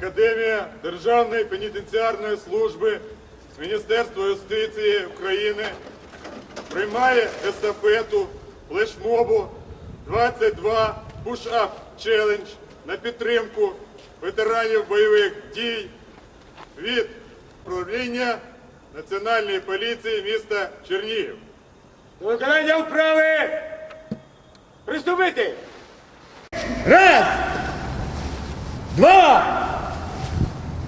Академія Державної пенітенціарної служби Міністерства юстиції України приймає естафету флешмобу 22 Push-Up Challenge на підтримку ветеранів бойових дій від управління Національної поліції міста Чернігів. До виконання вправи! Приступити! Раз! Два!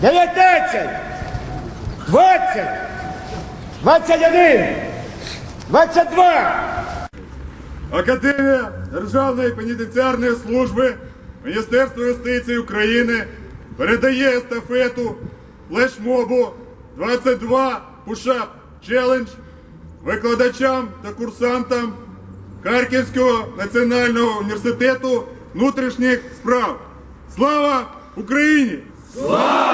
Дев'ятнадцять! Двадцять! Двадцять один! Двадцять два! Академія Державної пенітенціарної служби Міністерства юстиції України передає естафету флешмобу 22 Push-Up Challenge викладачам та курсантам Харківського національного університету внутрішніх справ. Слава Україні! Слава!